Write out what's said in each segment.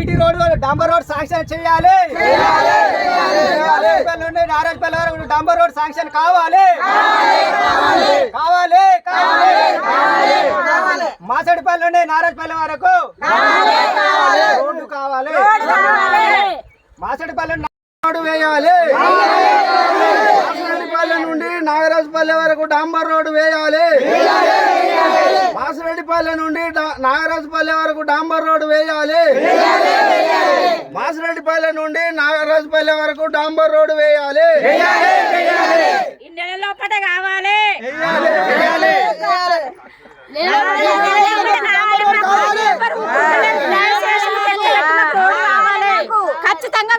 BT road డాంబర్ road sanction చేయాలి. నుండి నారాయణపల్లి వరకు డాంబర్ రోడ్ శాంక్షన్ కావాలి. కావాలి మాసడిపల్లి నుండి నారాయణపల్లి వరకు. రోడ్డు కావాలి. మాసడిపల్లి నుండి రోడ్డు వేయాలి. మాసరెడ్డిపల్లి నుండి నాగరాజపల్లి వరకు డాంబర్ రోడ్డు వేయాలి. మాసిరెడ్డిపల్లి నుండి నాగరాజపల్లి వరకు డాంబర్ రోడ్డు వేయాలి మాసిరెడ్డిపల్లి నుండి నాగరాజపల్లి వరకు డాంబర్ రోడ్డు వేయాలి కావాలి ఖచ్చితంగా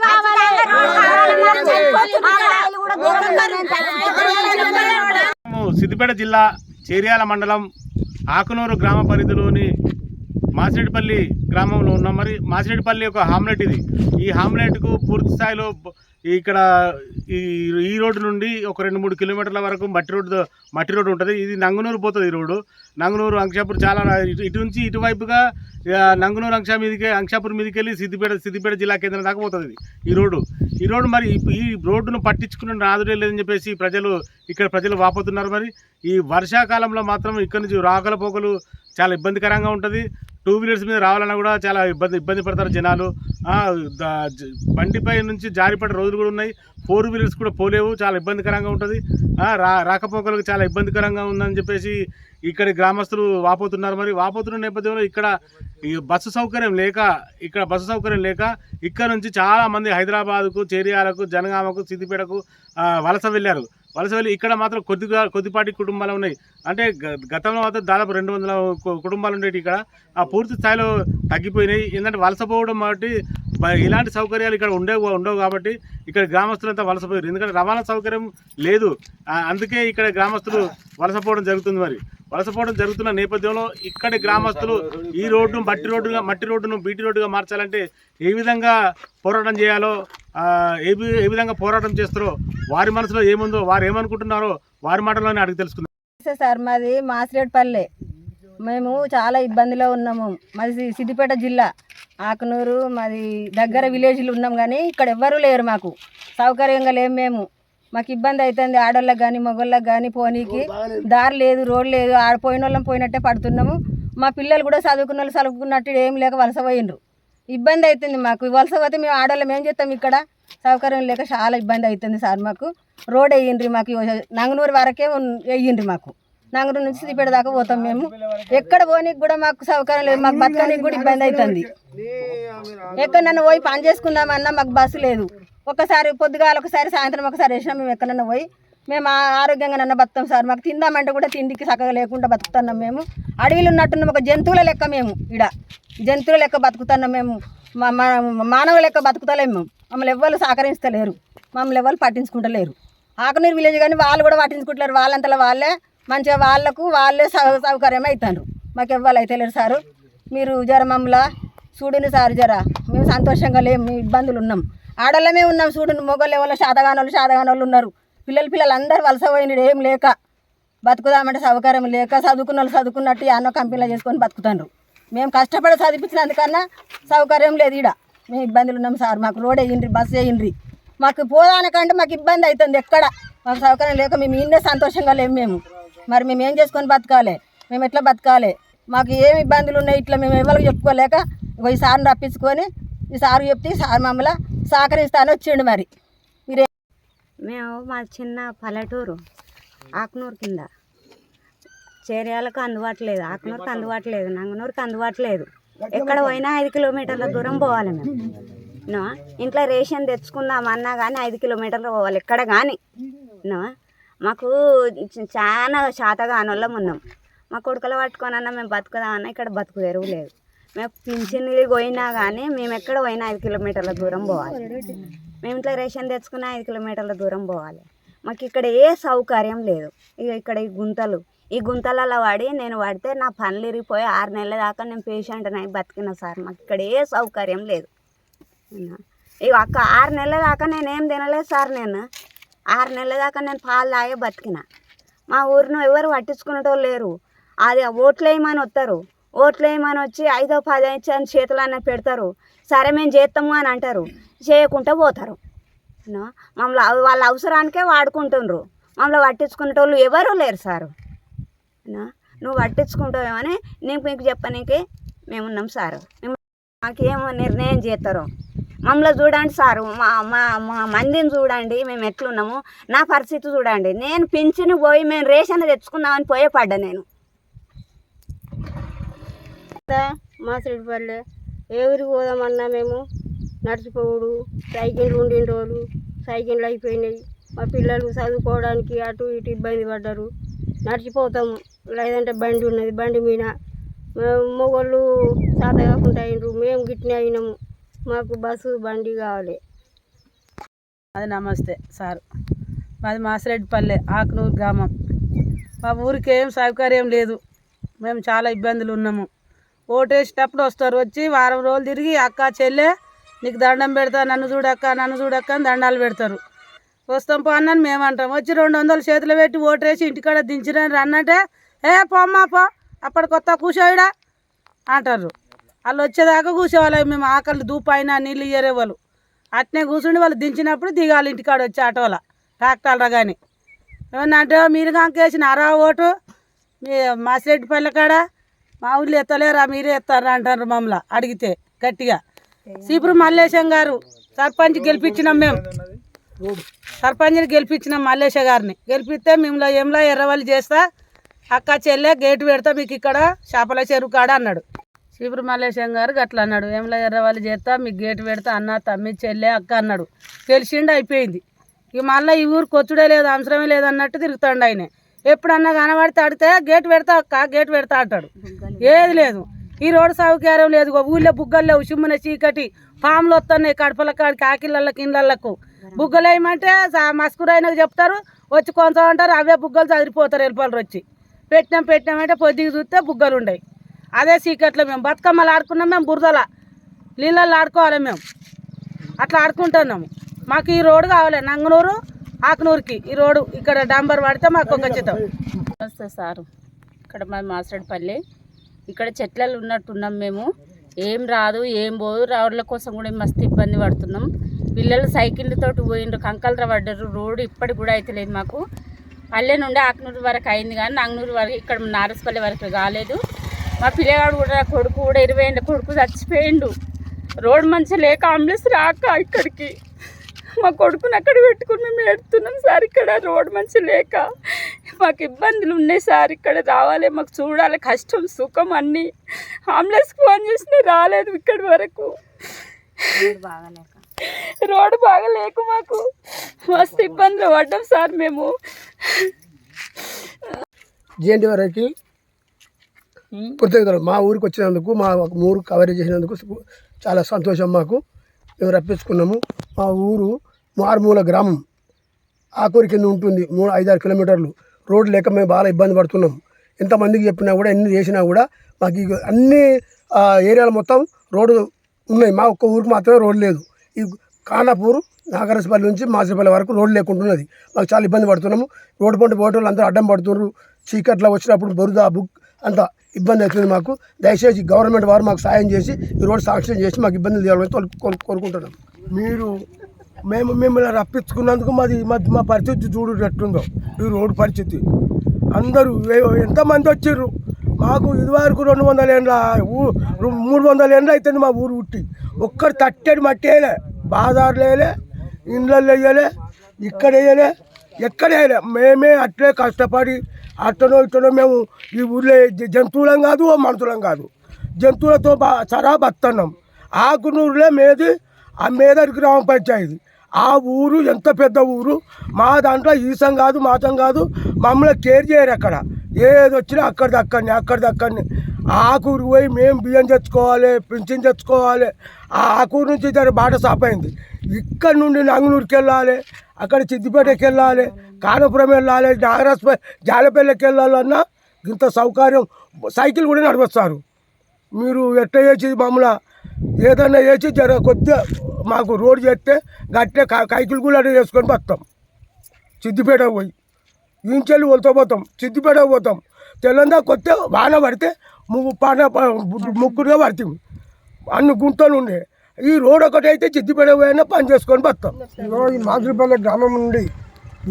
సిద్దిపేట జిల్లా చేర్యాల మండలం ఆకునూరు గ్రామ పరిధిలోని మాసిరెడ్డిపల్లి గ్రామంలో ఉన్నాం. మరి మాసిరెడ్డిపల్లి ఒక హామ్లెట్ ఇది. ఈ హామ్లెట్కు పూర్తి స్థాయిలో ఇక్కడ ఈ ఈ రోడ్డు నుండి ఒక రెండు మూడు కిలోమీటర్ల వరకు మట్టి రోడ్డు మట్టి రోడ్డు ఉంటుంది. ఇది నంగునూరు పోతుంది ఈ రోడ్డు. నంగునూరు అంక్షాపూర్ చాలా ఇటు నుంచి ఇటువైపుగా నంగునూరు అంక్షా మీదకి అంక్షాపూర్ మీదకి వెళ్ళి సిద్దిపేట సిద్దిపేట జిల్లా కేంద్రం దాకా పోతుంది ఈ రోడ్డు. ఈ రోడ్డు మరి ఈ- ఈ రోడ్డును పట్టించుకున్న నాదుడే లేదని చెప్పేసి ప్రజలు ఇక్కడ ప్రజలు వాపోతున్నారు మరి. ఈ వర్షాకాలంలో మాత్రం ఇక్కడ నుంచి రాకల పోకలు చాలా ఇబ్బందికరంగా ఉంటుంది. టూ వీలర్స్ మీద రావాలన్నా కూడా చాలా ఇబ్బంది ఇబ్బంది పడతారు జనాలు. బండిపై నుంచి జారిపడే రోజులు కూడా ఉన్నాయి. ఫోర్ వీలర్స్ కూడా పోలేవు చాలా ఇబ్బందికరంగా ఉంటుంది. రా రాకపోకలకు చాలా ఇబ్బందికరంగా ఉందని చెప్పేసి ఇక్కడి గ్రామస్తులు వాపోతున్నారు. మరి వాపోతున్న నేపథ్యంలో ఇక్కడ ఈ బస్సు సౌకర్యం లేక ఇక్కడ బస్సు సౌకర్యం లేక ఇక్కడ నుంచి చాలా మంది హైదరాబాద్కు చేరియాలకు జనగామకు సిద్దిపేటకు వలస వెళ్ళారు. వలస వెళ్ళి ఇక్కడ మాత్రం కొద్దిగా కొద్దిపాటి కుటుంబాలు ఉన్నాయి. అంటే గ- గతంలో మాత్రం దాదాపు రెండు వందల కుటుంబాలు ఉండేవి ఇక్కడ. ఆ పూర్తి స్థాయిలో తగ్గిపోయినాయి. ఏంటంటే వలస పోవడం కాబట్టి ఇలాంటి సౌకర్యాలు ఇక్కడ ఉండవు ఉండవు కాబట్టి ఇక్కడ గ్రామస్తులంతా వలసపోయారు ఎందుకంటే రవాణా సౌకర్యం లేదు. అందుకే ఇక్కడ గ్రామస్తులు వలసపోవడం జరుగుతుంది మరి. వలసపోవడం జరుగుతున్న నేపథ్యంలో ఇక్కడి గ్రామస్తులు ఈ రోడ్డును మట్టి రోడ్డుగా మట్టి రోడ్డును బీటీ రోడ్డుగా మార్చాలంటే ఏ విధంగా పోరాటం చేయాలో ఏ వి- ఏ విధంగా పోరాటం చేస్తారో వారి మనసులో ఏముందో వారు ఏమనుకుంటున్నారో వారి మాటలోనే అడిగి తెలుసుకుందాం. సార్ మాది మాసిరేడ్పల్లె. మేము చాలా ఇబ్బందిలో ఉన్నాము. మాది సిద్దిపేట జిల్లా. ఆకునూరు మాది దగ్గర విలేజ్లు ఉన్నాం కానీ ఇక్కడ ఎవ్వరూ లేరు మాకు. సౌకర్యంగా లేము మేము. మాకు ఇబ్బంది అవుతుంది ఆడోళ్ళకి కానీ మగోళ్ళకి కానీ పోనీకి. దారి లేదు రోడ్ లేదు ఆడిపోయిన వాళ్ళం పోయినట్టే పడుతున్నాము. మా పిల్లలు కూడా చదువుకున్న వాళ్ళు చదువుకున్నట్టు ఏం లేక వలస పోయినరు ఇబ్బంది అవుతుంది మాకు. వలస పోతే మేము ఆడవాళ్ళం ఏం చేస్తాం ఇక్కడ? సౌకర్యం లేక చాలా ఇబ్బంది అవుతుంది సార్ మాకు. రోడ్ వేయండి మాకు నంగనూరు వరకే ఉన్- మాకు. నంగనూరు నుంచి సిద్దిపేట దాకా పోతాం మేము. ఎక్కడ పోనీకి కూడా మాకు సౌకర్యం లేదు. మాకు బతకడానికి కూడా ఇబ్బంది అవుతుంది. ఎక్కడ నన్ను పోయి పని చేసుకుందామన్నా మాకు బస్సు లేదు. ఒకసారి పొద్దుగాల ఒకసారి సాయంత్రం ఒకసారి వేసినా మేము ఎక్కడన్నా పోయి మేము ఆ- ఆరోగ్యంగా నన్న బతుకుతాం సార్. మాకు తిందామంటే కూడా తిండికి చక్కగా లేకుండా బతుకుతున్నాం మేము. అడవిలో ఉన్నట్టున్నాం ఒక జంతువుల లెక్క మేము ఇడ జంతువుల లెక్క బతుకుతున్నాం మేము. మా మా- మానవ లెక్క బతుకుతలేము మేము. మమ్మల్ని ఎవ్వరు సహకరించలేరు. మమ్మల్ని ఎవ్వరు పట్టించుకుంటలేరు. ఆకనూరు విలేజ్ కానీ వాళ్ళు కూడా పట్టించుకుంటలేరు. వాళ్ళంతలో వాళ్ళే మంచిగా వాళ్ళకు వాళ్ళే సౌ సౌకర్యం అవుతారు మాకు ఎవ్వరు అయితే లేరు సారు. మీరు జర మమ్మల్ని చూడండి సార్ జర. మేము సంతోషంగా లేము. ఇబ్బందులు ఉన్నాం. ఆడళ్ళమే ఉన్నాం చూడండి మొగోళ్ళు ఎవరో శాతగానోళ్ళు శాతగానోళ్ళు ఉన్నారు. పిల్లలు పిల్లలు అందరు వలస పోయినాడు ఏం లేక. బతుకుదామంటే సౌకర్యం లేక చదువుకున్న వాళ్ళు చదువుకున్నట్టు అన్న కంపెనీలో చేసుకొని బతుకుతాండ్రు. మేము కష్టపడి చదివించినందుకన్నా సౌకర్యం లేదు ఈడ. మేము ఇబ్బందులు ఉన్నాం సార్ మాకు రోడ్ వేయండి బస్సు వేయండి మాకు పోదానికంటే మాకు ఇబ్బంది అవుతుంది ఎక్కడ. మాకు సౌకర్యం లేక మేము ఇన్నే సంతోషంగా లేము మేము. మరి మేము ఏం చేసుకొని బతకాలి? మేము ఎట్లా బతకాలి? మాకు ఏమి ఇబ్బందులు ఉన్నాయి ఇట్లా మేము ఎవరికి చెప్పుకోలేక ఇగో ఈ సార్ని రప్పించుకొని ఈ సార్ చెప్తే సార్ మమ్మల్ని సహకరిస్తాను వచ్చిండు మరి. మీరే మేము మా చిన్న పల్లెటూరు ఆకునూరు కింద. చేర్యాలకు అందుబాటు లేదు ఆకునూరుకి అందుబాటు లేదు నంగనూరుకి అందుబాటు లేదు ఎక్కడ పోయినా ఐదు కిలోమీటర్ల దూరం పోవాలి మేము. ఇంట్లో రేషన్ తెచ్చుకుందామన్నా కానీ ఐదు కిలోమీటర్లు పోవాలి ఎక్కడ కానీ మాకు చాలా శాతగా అనోళ్ళం ఉన్నాం. మా కొడుకులు పట్టుకొని అన్న మేము బతుకుదామన్నా ఇక్కడ బతుకు ఎరువు లేదు. మేము పింఛన్లు పోయినా కానీ మేము ఎక్కడ పోయినా ఐదు కిలోమీటర్ల దూరం పోవాలి. మేము ఇంట్లో రేషన్ తెచ్చుకున్న ఐదు కిలోమీటర్ల దూరం పోవాలి. మాకు ఇక్కడ ఏ సౌకర్యం లేదు. ఇక ఇక్కడ ఈ గుంతలు ఈ గుంతలలో పడి నేను పడితే నా పనులు ఇరిగిపోయి ఆరు నెలల దాకా నేను పేషెంట్ అయి బతికిన సార్. మాకు ఇక్కడ ఏ సౌకర్యం లేదు. ఇక అక్క ఆరు నెలల దాకా నేను ఏం తినలేదు సార్ నేను. ఆరు నెలల దాకా నేను పాలు తాగే బతికిన. మా ఊరిని ఎవరు పట్టించుకునేటోళ్ళు లేరు. అది ఓట్లు వేయమని వస్తారు ఓట్లు వచ్చి ఐదో పది అని చేతులు అన్న పెడతారు. సరే మేము చేస్తాము అని అంటారు. చేయకుండా పోతారు. మమ్మల్ని వాళ్ళ అవసరానికే వాడుకుంటుండ్రు. మమ్మల్ని పట్టించుకునేటోళ్ళు ఎవరూ లేరు సారు. నువ్వు పట్టించుకుంటావేమని నేను మీకు చెప్పనీకి మేమున్నాం సారు. మాకేమో నిర్ణయం చేస్తారో మమ్మల్ని చూడండి సారు. మా మా మా మందిని చూడండి. మేము ఎట్లున్నాము? నా పరిస్థితి చూడండి. నేను పింఛను పోయి మేము రేషన్ తెచ్చుకుందామని పోయే పడ్డా నేను. మాసిడిపల్లె ఏ ఊరికి పోదామన్నా మేము నడిచిపోవుడు సైకిళ్ళు ఉండిన రోజులు సైకిళ్ళు అయిపోయినాయి. మా పిల్లలు చదువుకోవడానికి అటు ఇటు ఇబ్బంది పడ్డారు. నడిచిపోతాము. లేదంటే బండి ఉన్నది బండి మీద. మేము మొగోళ్ళు చేత కాకుండా అయినరు మేము గిట్టిన అయినాము. మాకు బస్సు బండి కావాలి. అది నమస్తే సార్. మాది మాసిరెడ్డిపల్లె ఆకునూరు గ్రామం. మా ఊరికి ఏం సౌకర్యం లేదు. మేము చాలా ఇబ్బందులు ఉన్నాము ఓటేసేటప్పుడు వస్తారు. వచ్చి వారం రోజులు తిరిగి అక్క చెల్లె నీకు దండం పెడతా నన్ను చూడక్క నన్ను చూడక్క అని దండాలు పెడతారు. వస్తాం పో అన్నని మేము అంటాం. వచ్చి రెండు వందలు చేతులు పెట్టి ఓటేసి ఇంటికాడ దించిరని రన్నంటే ఏ పోమ్మా పో అప్పటి కొత్త కూర్చోయిడా అంటారు. వాళ్ళు వచ్చేదాకా కూర్చోవాలి మేము ఆకలి దూపైనా నీళ్ళు ఇయ్యరే వాళ్ళు. అట్నే కూర్చుండి వాళ్ళు దించినప్పుడు దిగాలి ఇంటికాడ వచ్చి ఆటోల ట్రాక్టర్లు కానీ ఏమన్నా అంటే మీరు కాంకేసిన అరా ఓటు మీ మాసిరెడ్డిపల్లె కాడ మా ఊళ్ళో ఎత్తలేరా? మీరే ఎత్తారా అంటారు మమ్మల్ని అడిగితే గట్టిగా. సీపురు మల్లేశం గారు సర్పంచ్ గెలిపించినాం మేము సర్పంచ్ని గెలిపించినాం మల్లేశ గారిని. గెలిపిస్తే మేము ఏంలో ఎర్రవల్లి చేస్తా? అక్క చెల్లె గేటు పెడతా మీకు ఇక్కడ చేపల చెరువు కాడ అన్నాడు. శిబురు మల్లేశం గారు గట్లా అన్నాడు. ఏంలా ఎర్రవాళ్ళు చేస్తా? మీకు గేటు పెడతా అన్న తమ్మి చెల్లె అక్క అన్నాడు. తెలిసిండు అయిపోయింది. ఇక మళ్ళీ ఈ ఊరు కొచ్చుడే లేదు అవసరమే లేదు అన్నట్టు తిరుగుతాడు ఆయన. ఎప్పుడన్నా కనబడితే అడితే గేటు పెడతా అక్క గేటు పెడతా అంటాడు. ఏది లేదు. ఈ రోడ్డు సౌకర్యం లేదు. ఊళ్ళో బుగ్గలు లేవు. చిమ్మున చీకటి. పాములు వస్తున్నాయి కడపల కాడికి ఆకిళ్ళకి ఇళ్ళకు బుగ్గలు వేయమంటే మస్కురైనకు చెప్తారు. వచ్చి కొంచెం అంటారు అవే బుగ్గలు చదిరిపోతారు వెళ్ళిపోరు వచ్చి. పెట్టినాం పెట్టినామంటే పొద్దుకు చూస్తే బుగ్గలు ఉండయి. అదే చీకట్లో మేము. బతుకమ్మలు ఆడుకున్నాం మేము బురదల. నీళ్ళల్లో ఆడుకోవాలి మేము. అట్లా ఆడుకుంటున్నాము. మాకు ఈ రోడ్డు కావాలి. నంగనూరు ఆకునూరుకి ఈ రోడ్డు ఇక్కడ డాంబర్ పడితే మాకు ఒక చిత్తం. నమస్తే సారు. ఇక్కడ మా మాసడిపల్లి ఇక్కడ చెట్లలో ఉన్నట్టున్నాం మేము. ఏం రాదు ఏం పోదు. రోడ్ల కోసం కూడా మస్తు ఇబ్బంది పడుతున్నాం. పిల్లలు సైకిళ్ళతో పోయిండ్రు కంకలర పడ్డారు. రోడ్డు ఇప్పటికి కూడా అయితే లేదు మాకు. పల్లె నుండి ఆకునూరు వరకు అయింది కానీ నంగనూరు వరకు ఇక్కడ నారస్పల్లి వరకు కాలేదు. మా పిల్లగాడు కూడా కొడుకు కూడా ఇరవై కొడుకు చచ్చిపోయిండు. రోడ్ మంచిగా లేక అంబులెన్స్ రాక ఇక్కడికి. మా కొడుకుని అక్కడ పెట్టుకుని మేము ఎడుతున్నాం సార్ ఇక్కడ రోడ్ మంచి లేక మాకు ఇబ్బందులు ఉన్నాయి సార్. ఇక్కడ రావాలి మాకు చూడాలి. కష్టం సుఖం అన్నీ. అంబులెన్స్కి ఫోన్ చేసినా రాలేదు ఇక్కడి వరకు. రోడ్డు బాగా లేక మాకు మస్తు ఇబ్బందులు పడ్డాం సార్ మేము. జేఎన్టీ వారికి? కృతజ్ఞతలు మా ఊరికి వచ్చినందుకు మా ఊరు కవరేజ్ చేసినందుకు చాలా సంతోషం మాకు. మేము రప్పించుకున్నాము. మా ఊరు మారుమూల గ్రామం. ఆకూరి కింద ఉంటుంది మూడు ఐదారు కిలోమీటర్లు. రోడ్డు లేక మేము బాగా ఇబ్బంది పడుతున్నాం. ఎంతమందికి చెప్పినా కూడా ఎన్ని చేసినా కూడా మాకు అన్ని ఏరియాలు మొత్తం రోడ్డు ఉన్నాయి. మా ఒక్క ఊరికి మాత్రమే రోడ్డు లేదు. ఈ కానాపూర్ నాగరసపల్లి నుంచి మాసిపల్లి వరకు రోడ్డు లేకుంటున్నది. మాకు చాలా ఇబ్బంది పడుతున్నాము. రోడ్డు పంట పోటీ అందరూ అడ్డం పడుతున్నారు. చీకట్లో వచ్చినప్పుడు బురద బుక్ అంత ఇబ్బంది అవుతుంది మాకు. దయచేసి గవర్నమెంట్ వారు మాకు సాయం చేసి ఈ రోడ్డు సాంక్షన్ చేసి మాకు ఇబ్బందులు తీయాలని కోరుకుంటున్నాం. మీరు మేము మిమ్మల్ని రప్పించుకున్నందుకు మాది మా మా పరిస్థితి చూడు ఎట్టుందో ఈ రోడ్డు పరిస్థితి. అందరూ ఎంతమంది వచ్చారు? మాకు ఇదివరకు రెండు వందల ఏండ్ల ఊ- మూడు వందల ఏండ్లు అవుతుంది మా ఊరు ఉట్టి. ఒక్కరు తట్టేడు మట్టి వేయలే వేయలే ఇండ్లలో వేయలే ఇక్కడ వేయలే ఎక్కడ వేయలే. మేమే అట్లే కష్టపడి అట్టనో ఇట్టనో మేము ఈ ఊళ్ళో జంతువులం కాదు మనుషులం కాదు. జంతువులతో బా సరా బతున్నాం ఆకునూరులో మేది ఆ మేదరి గ్రామ పంచాయతీ. ఆ ఊరు ఎంత పెద్ద ఊరు? మా దాంట్లో ఈసం కాదు మాతం కాదు మమ్మల్ని కేర్ చేయరు అక్కడ. ఏది వచ్చినా అక్కడిది అక్కడిని అక్కడిది అక్కడిని ఆ ఆకూరు పోయి మేము బియ్యం తెచ్చుకోవాలి పింఛన్ తెచ్చుకోవాలి. ఆ ఆకూరు నుంచి దాని బాట సాపైంది ఇక్కడ నుండి నంగనూరుకి వెళ్ళాలి అక్కడ సిద్దిపేటకి వెళ్ళాలి కానపురం వెళ్ళాలి నాగరాజ్ జాలపల్లెకి వెళ్ళాలన్నా ఇంత సౌకర్యం. సైకిల్ కూడా నడిపిస్తారు. మీరు ఎట్లా చేసి మమ్మల్ని? ఏదన్నా వేసి జర కొద్దిగా మాకు రోడ్డు చేస్తే గట్టే కైకిలు కూడా వేసుకొని వస్తాం సిద్దిపేట పోయి. ఇంచెల్లి వెళ్తూ పోతాం. సిద్దిపేట పోతాం. తెల్లందా కొత్త వాన పడితే ముగ్గు పాన ముగ్గురుగా పడతాం. అన్ని గుంటలు ఉండే. ఈ రోడ్ ఒకటి అయితే సిద్దిపేట పోయినా పని చేసుకొని వస్తాం ఈ మాదిరిపల్లె గ్రామం నుండి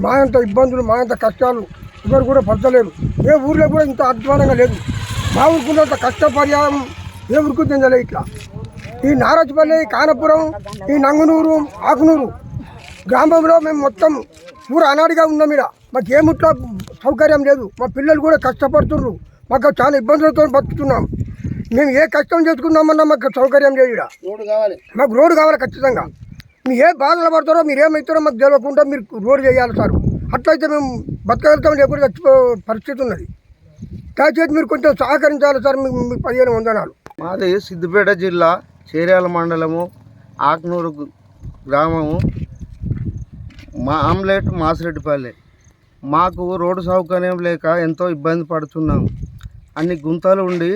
మా అంత ఇబ్బందులు మా అంత కష్టాలు ఎవరు కూడా పడతలేరు. ఏ ఊర్లో కూడా ఇంత అధ్వానంగా లేదు. మా ఊరుకున్నంత కష్టపర్యాయం ఏ ఊరికి ఇట్లా. ఈ నారాజపల్లి కానపురం ఈ నంగునూరు ఆకునూరు గ్రామంలో మేము మొత్తం ఊరు అనాడిగా ఉన్నాం ఇక్కడ మాకు ఏముట్లా సౌకర్యం లేదు. మా పిల్లలు కూడా కష్టపడుతున్నారు మాకు చాలా ఇబ్బందులతో బతుకుతున్నాం. మేము ఏ కష్టం చేసుకుందామన్నా మాకు సౌకర్యం లేదు ఇక్కడ రోడ్డు కావాలి. మాకు రోడ్డు కావాలి ఖచ్చితంగా. మీరు ఏ బాధలు పడతారో మీరు ఏమవుతారో మాకు తెలియకుండా మీరు రోడ్డు చేయాలి సార్. అట్లయితే మేము బతకగలుగుతాం లేకుండా చచ్చిపో పరిస్థితి ఉన్నది. దయచేసి మీరు కొంచెం సహకరించాలి సార్ మీకు మీకు పదిహేను వందనాలు. మాది సిద్దిపేట జిల్లా. చీరాల మండలము ఆక్నూరు గ్రామము మా ఆమ్లెట్ మాసిరెడ్డిపల్లి. మాకు రోడ్డు సౌకర్యం లేక ఎంతో ఇబ్బంది పడుతున్నాము. అన్ని గుంతలు ఉండి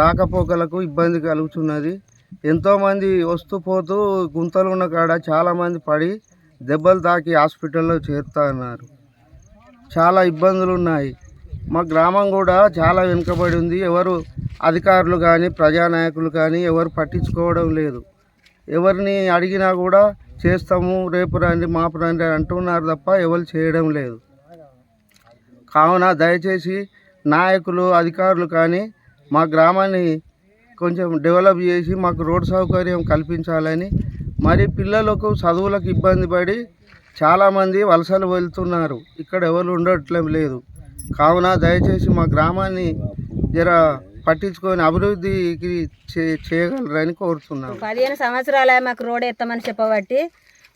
రాకపోకలకు ఇబ్బంది కలుగుతున్నది. ఎంతోమంది వస్తూ పోతూ గుంతలు ఉన్న కాడ చాలామంది పడి దెబ్బలు తాకి హాస్పిటల్లో చేరుతున్నారు. చాలా ఇబ్బందులు ఉన్నాయి మా గ్రామం కూడా చాలా వెనుకబడి ఉంది. ఎవరు అధికారులు కానీ ప్రజానాయకులు కానీ ఎవరు పట్టించుకోవడం లేదు. ఎవరిని అడిగినా కూడా చేస్తాము రేపు రండి మాపు రండి అంటున్నారు తప్ప ఎవరు చేయడం లేదు. కావున దయచేసి నాయకులు అధికారులు కానీ మా గ్రామాన్ని కొంచెం డెవలప్ చేసి మాకు రోడ్ సౌకర్యం కల్పించాలని మరి పిల్లలకు చదువులకు ఇబ్బంది పడి చాలామంది వలసలు వెళ్తున్నారు. ఇక్కడ ఎవరు ఉండట్లేం లేదు. కావున దయచేసి మా గ్రామాన్ని జర పట్టించుకొని అభివృద్ధికి చేయగలరని కోరుతున్నాను పదిహేను సంవత్సరాల మాకు రోడ్ వేస్తామని చెప్పబట్టి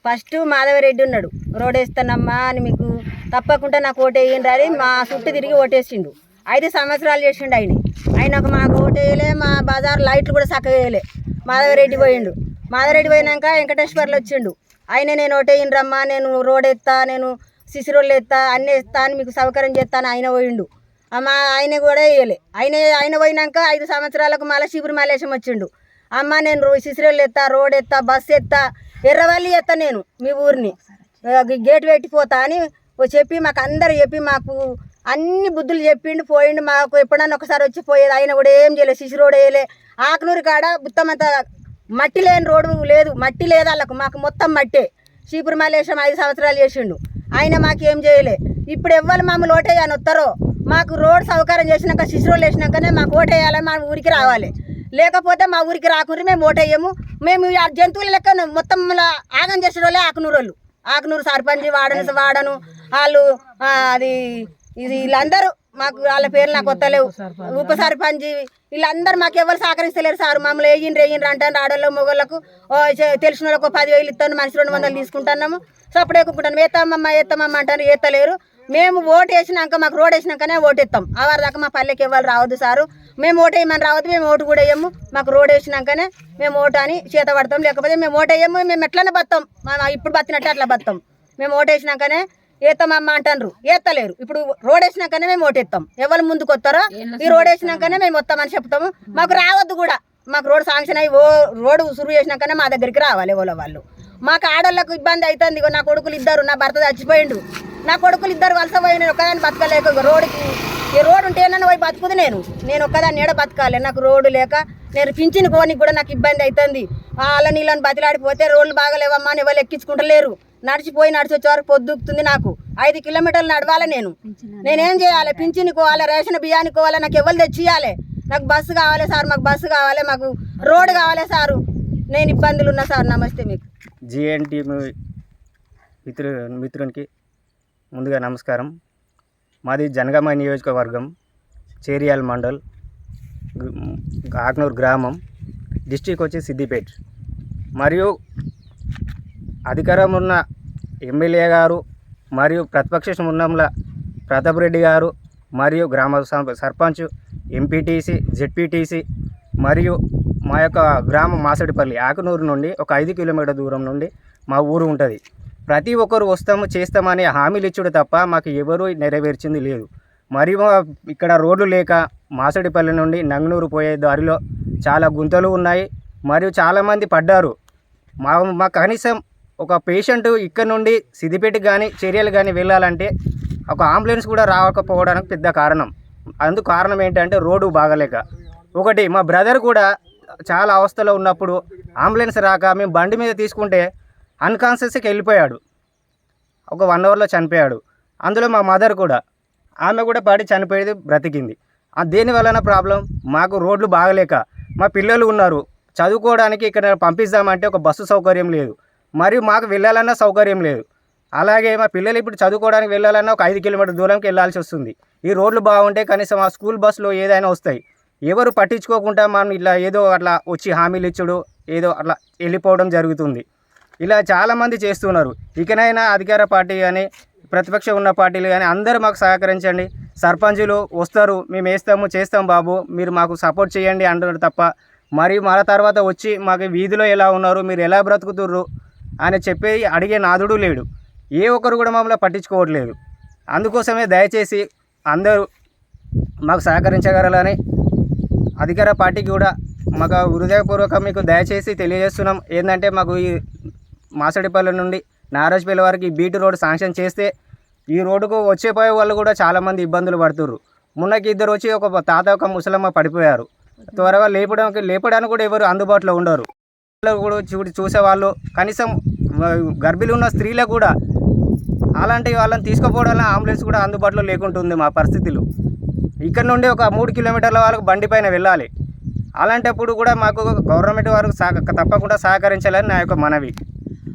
ఫస్ట్ మాధవరెడ్డి ఉన్నాడు. రోడ్ వేస్తానమ్మా అని మీకు తప్పకుండా నాకు ఓటు వేయండి అని మా చుట్టూ తిరిగి ఓటేసిండు. ఐదు సంవత్సరాలు చేసిండు ఆయన. ఆయనకు మాకు ఓటు వేయలే మా బజార్ లైట్లు కూడా చక్క వేయలే. మాధవరెడ్డి పోయిండు. మాధవరెడ్డి పోయినాక వెంకటేశ్వర్లు వచ్చిండు. ఆయన నేను ఓటు వేయండిరమ్మా నేను రోడ్ ఎత్తా నేను సిసిరోళ్ళు ఎత్తా అన్నీ ఎత్తా అని మీకు సౌకర్యం చేస్తాను ఆయన పోయిండు. మా ఆయన కూడా వేయలే ఆయన ఆయన పోయినాక ఐదు సంవత్సరాలకు మళ్ళీ శిబిరి మలేశం వచ్చిండు. అమ్మ నేను శిశిరలు ఎత్తా రోడ్ ఎత్తా బస్సు ఎత్తా ఎర్రవల్లి ఎత్తా నేను మీ ఊరిని. గేట్ పెట్టిపోతా అని చెప్పి మాకు అందరు చెప్పి మాకు అన్ని బుద్ధులు చెప్పిండు పోయిండు. మాకు ఎప్పుడన్నా ఒకసారి వచ్చి పోయేది ఆయన కూడా ఏం చేయలేదు శిశు రోడ్ వేయలే. ఆకునూరు కాడ మొత్తం మట్టి లేని రోడ్డు లేదు మట్టి లేదు వాళ్ళకు. మాకు మొత్తం మట్టే. చీపురు మలేశం ఐదు సంవత్సరాలు చేసిండు. ఆయన మాకేం చేయలే. ఇప్పుడు ఎవ్వరు మమ్మల్ని ఓటేయని వస్తారో మాకు రోడ్ సౌకర్యం చేసినాక శిశురోలు వేసినాకనే మాకు ఓటేయాలి మా ఊరికి రావాలి. లేకపోతే మా ఊరికి రాకుండా మేము ఓటేయము మేము ఆ జంతువుల లెక్క మొత్తం ఆగం చేసిన వాళ్ళే ఆకునూరు వాళ్ళు ఆకునూరు సర్పంచ్ వాడను వాడను. వాళ్ళు అది ఇది వీళ్ళందరూ మాకు వాళ్ళ పేర్లు నాకు వస్తలేవు ఉప సర్పంచ్ వీళ్ళందరూ మాకు ఎవరు సహకరిస్తలేరు సార్. మమ్మల్ని వేయండి వేయండి అంటాను ఆడోళ్ళు మొగోళ్ళకు. ఓ తెలిసిన వాళ్ళకు పదివేలు ఇస్తాను మనిషి రెండు వందలు తీసుకుంటున్నాము. సో అప్పుడు ఎక్కుంటాను ఏతమ్మమ్మ వేస్తామమ్మ అంటారు ఏతలేరు మేము ఓటు వేసినాక మాకు రోడ్ వేసినాకనే ఓటు ఇస్తాం. ఆ వారి దాకా మా పల్లెకి ఎవరు రావద్దు సారు. మేము ఓటు వేయమని రావద్దు మేము ఓటు కూడా వేయము. మాకు రోడ్ వేసినాకనే మేము ఓటు అని చేత పడతాం. లేకపోతే మేము ఓటు వేయము మేము ఎట్లనే బతాం. మా ఇప్పుడు బతినట్టు అట్లా బతాం. మేము ఓటు వేసినాకనే ఏతామమ్మ అంటారు ఏత్తలేరు. ఇప్పుడు రోడ్ వేసినాకనే మేము ఓటేస్తాం ఎవరు ముందుకు వస్తారో ఈ రోడ్ వేసినాకనే మేము వస్తామని చెప్తాము. మాకు రావద్దు కూడా. మాకు రోడ్ శాంక్షన్ అయ్యి ఓ రోడ్డు సురువు చేసినాకనే మా దగ్గరికి రావాలి ఎవరో వాళ్ళు. మాకు ఆడోళ్ళకు ఇబ్బంది అవుతుంది. నా కొడుకులు ఇద్దరు నా భర్త చచ్చిపోయిండు. నా కొడుకులు ఇద్దరు వలస పోయి నేను ఒక్కదాన్ని బతకలేక రోడ్డుకి ఈ రోడ్డు ఉంటే నన్ను పోయి బతుకుదు నేను. నేను ఒక్కదాన్ని ఏడ బతకాలి? నాకు రోడ్డు లేక నేను పింఛన్ కోనికి కూడా నాకు ఇబ్బంది అవుతుంది వాళ్ళ నీళ్ళని బతిలాడిపోతే రోడ్లు బాగలేవమ్మా అని ఎవరు ఎక్కించుకుంటలేరు. నడిచిపోయి నడిచి వచ్చే వరకు పొద్దుకుతుంది నాకు. ఐదు కిలోమీటర్లు నడవాలి నేను. నేనేం చేయాలి? పింఛన్ కోవాలి రేషన్ బియ్యానికి కోవాలి నాకు ఎవరు తెచ్చియాలి నాకు బస్సు కావాలి సార్ మాకు బస్సు కావాలి మాకు రోడ్డు కావాలి సారు. నేను ఇబ్బందులు ఉన్నా సార్ నమస్తే మీకు. జిఎన్టీ మిత్రు మిత్రునికి ముందుగా నమస్కారం. మాది జనగామ నియోజకవర్గం చేరియాల్ మండల్ ఆగ్నూర్ గ్రామం డిస్టిక్ వచ్చి సిద్దిపేట్. మరియు అధికారం ఉన్న ఎమ్మెల్యే గారు మరియు ప్రతిపక్ష ఉన్నంల ప్రతాప్ రెడ్డి గారు మరియు గ్రామ సర్పంచ్ ఎంపీటీసీ జెడ్పీటీసీ మరియు మా యొక్క గ్రామం మాసడిపల్లి ఆకునూరు నుండి ఒక ఐదు కిలోమీటర్ దూరం నుండి మా ఊరు ఉంటుంది. ప్రతి ఒక్కరు వస్తాము చేస్తామని హామీలు ఇచ్చుడు తప్ప మాకు ఎవరూ నెరవేర్చింది లేదు. మరియు మా- ఇక్కడ రోడ్లు లేక మాసడిపల్లి నుండి నంగనూరు పోయే దారిలో చాలా గుంతలు ఉన్నాయి. మరియు చాలామంది పడ్డారు. మా మా కనీసం ఒక పేషెంట్ ఇక్కడ నుండి సిద్దిపేట కానీ చర్యలు కానీ వెళ్ళాలంటే ఒక అంబులెన్స్ కూడా రాకపోవడానికి పెద్ద కారణం. అందుకు కారణం ఏంటంటే రోడ్డు బాగలేక. ఒకటి మా బ్రదర్ కూడా చాలా అవస్థలో ఉన్నప్పుడు అంబులెన్స్ రాక మేము బండి మీద తీసుకుంటే అన్కాన్షియస్కి వెళ్ళిపోయాడు. ఒక వన్ అవర్లో చనిపోయాడు. అందులో మా మదర్ కూడా ఆమె కూడా పడి చనిపోయేది బ్రతికింది. దేని వలన ప్రాబ్లం మాకు రోడ్లు బాగలేక. మా పిల్లలు ఉన్నారు. చదువుకోవడానికి ఇక్కడ పంపిస్తామంటే ఒక బస్సు సౌకర్యం లేదు. మరియు మాకు వెళ్ళాలన్నా సౌకర్యం లేదు. అలాగే మా పిల్లలు ఇప్పుడు చదువుకోవడానికి వెళ్ళాలన్నా ఒక ఐదు కిలోమీటర్ దూరంకి వెళ్ళాల్సి వస్తుంది. ఈ రోడ్లు బాగుంటే కనీసం ఆ స్కూల్ బస్సులో ఏదైనా వస్తాయి. ఎవరు పట్టించుకోకుండా మనం ఇట్లా ఏదో అట్లా వచ్చి హామీలు ఇచ్చుడు ఏదో అట్లా వెళ్ళిపోవడం జరుగుతుంది. ఇలా చాలామంది చేస్తున్నారు. ఇకనైనా అధికార పార్టీ కానీ ప్రతిపక్ష ఉన్న పార్టీలు కానీ అందరూ మాకు సహకరించండి. సర్పంచులు వస్తారు మేము వేస్తాము చేస్తాం బాబు మీరు మాకు సపోర్ట్ చేయండి అంటున్నారు తప్ప మరి మన తర్వాత వచ్చి మాకు వీధిలో ఎలా ఉన్నారు మీరు ఎలా బ్రతుకుతుర్రు అని చెప్పి అడిగే నాదుడు లేడు. ఏ ఒక్కరు కూడా మమ్మల్ని పట్టించుకోవట్లేదు. అందుకోసమే దయచేసి అందరూ మాకు సహకరించగలరని అధికార పార్టీకి కూడా మాకు హృదయపూర్వక మీకు దయచేసి తెలియజేస్తున్నాం. ఏంటంటే మాకు ఈ మాసడిపల్లి నుండి నారాజపల్లి వరకు ఈ బీటీ రోడ్ శాంక్షన్ చేస్తే ఈ రోడ్డుకు వచ్చేపోయే వాళ్ళు కూడా చాలామంది ఇబ్బందులు పడుతుర్రు. మున్నకి ఇద్దరు వచ్చి ఒక తాత ఒక ముసలమ్మ పడిపోయారు. త్వరగా లేపడానికి లేపడానికి కూడా ఎవరు అందుబాటులో ఉండరు. పిల్లలు కూడా చూడి చూసేవాళ్ళు. కనీసం వ- గర్భిణీ ఉన్న స్త్రీలకు కూడా అలాంటి వాళ్ళని తీసుకుపోవడం అంబులెన్స్ కూడా అందుబాటులో లేకుంటుంది మా పరిస్థితులు. ఇక్కడ నుండి ఒక మూడు కిలోమీటర్ల వరకు బండి పైన వెళ్ళాలి. అలాంటప్పుడు కూడా మాకు గవర్నమెంట్ వారు సహ తప్పకుండా సహకరించాలని నా యొక్క మనవి.